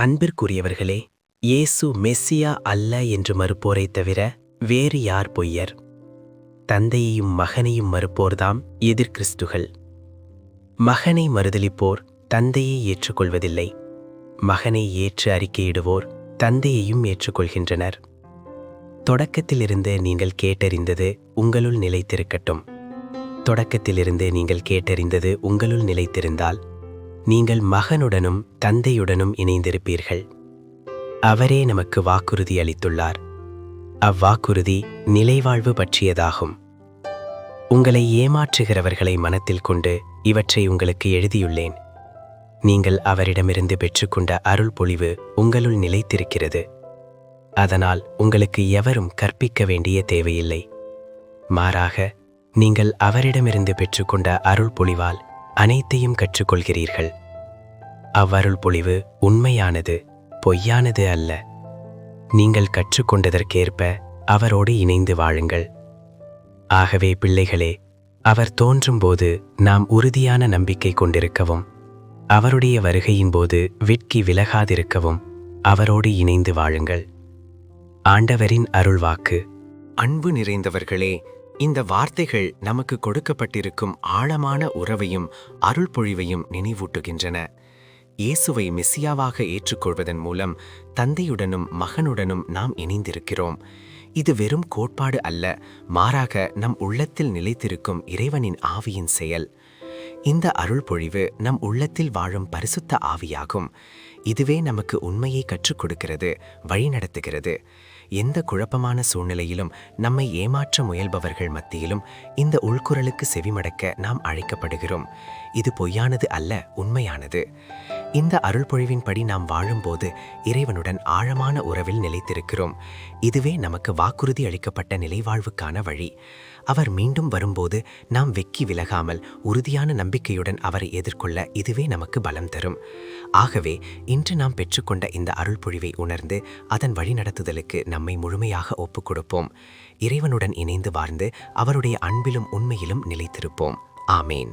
அன்பிற்குரியவர்களே இயேசு மெஸ்ஸியா அல்ல என்று மறுப்போரைத் தவிர வேறு யார் பொய்யர்? தந்தையையும் மகனையும் மறுப்போர்தாம் எதிர்கிறிஸ்துகள் மகனை மறுதலிப்போர் தந்தையை ஏற்றுக்கொள்வதில்லை. மகனை ஏற்று அறிக்கையிடுவோர் தந்தையையும் ஏற்றுக்கொள்கின்றனர். தொடக்கத்திலிருந்து நீங்கள் கேட்டறிந்தது உங்களுள் நிலைத்திருக்கட்டும். தொடக்கத்திலிருந்து நீங்கள் கேட்டறிந்தது உங்களுள் நிலைத்திருந்தால் நீங்கள் மகனுடனும் தந்தையுடனும் இணைந்திருப்பீர்கள். அவரே நமக்கு வாக்குறுதி அளித்துள்ளார். அவ்வாக்குறுதி நிலைவாழ்வு பற்றியதாகும். உங்களை ஏமாற்றுகிறவர்களை மனத்தில் கொண்டு இவற்றை உங்களுக்கு எழுதியுள்ளேன். நீங்கள் அவரிடமிருந்து பெற்றுக்கொண்ட அருள் பொழிவு உங்களுள் நிலைத்திருக்கிறது. அதனால் உங்களுக்கு எவரும் கற்பிக்க வேண்டிய தேவையில்லை. மாறாக நீங்கள் அவரிடமிருந்து பெற்றுக்கொண்ட அருள் பொழிவால் அனைத்தையும் கற்றுக்கொள்கிறீர்கள். அவ்வருள் பொழிவு உண்மையானது பொய்யானது அல்ல. நீங்கள் கற்றுக்கொண்டதற்கேற்ப அவரோடு இணைந்து வாழுங்கள். ஆகவே பிள்ளைகளே அவர் தோன்றும்போது நாம் உறுதியான நம்பிக்கை கொண்டிருக்கவும் அவருடைய வருகையின் போது விட்கி விலகாதிருக்கவும் அவரோடு இணைந்து வாழுங்கள். ஆண்டவரின் அருள்வாக்கு. அன்பு நிறைந்தவர்களே இந்த வார்த்தைகள் நமக்கு கொடுக்கப்பட்டிருக்கும் ஆழமான உறவையும் அருள் பொழிவையும் நினைவூட்டுகின்றன. இயேசுவை மிஸ்ஸியாவாக ஏற்றுக்கொள்வதன் மூலம் தந்தையுடனும் மகனுடனும் நாம் இணைந்திருக்கிறோம். இது வெறும் கோட்பாடு அல்ல மாறாக நம் உள்ளத்தில் நிலைத்திருக்கும் இறைவனின் ஆவியின் செயல். இந்த அருள்பொழிவு நம் உள்ளத்தில் வாழும் பரிசுத்த ஆவியாகும். இதுவே நமக்கு உண்மையை கற்றுக் கொடுக்கிறது வழிநடத்துகிறது. எந்த குழப்பமான சூழ்நிலையிலும் நம்மை ஏமாற்ற முயல்பவர்கள் மத்தியிலும் இந்த உள்குரலுக்கு செவிமடக்க நாம் அழைக்கப்படுகிறோம். இது பொய்யானது அல்ல உண்மையானது. இந்த அருள்பொழிவின்படி நாம் வாழும்போது இறைவனுடன் ஆழமான உறவில் நிலைத்திருக்கிறோம். இதுவே நமக்கு வாக்குறுதி அளிக்கப்பட்ட நிலைவாழ்வுக்கான வழி. அவர் மீண்டும் வரும்போது நாம் வெக்கி விலகாமல் உறுதியான நம்பிக்கையுடன் அவரை எதிர்கொள்ள இதுவே நமக்கு பலம் தரும். ஆகவே இன்று நாம் பெற்றுக்கொண்ட இந்த அருள்பொழிவை உணர்ந்து அதன் வழிநடத்துதலுக்கு நம்மை முழுமையாக ஒப்புக் கொடுப்போம் இறைவனுடன் இணைந்து வாழ்ந்து அவருடைய அன்பிலும் உண்மையிலும் நிலைத்திருப்போம். ஆமேன்.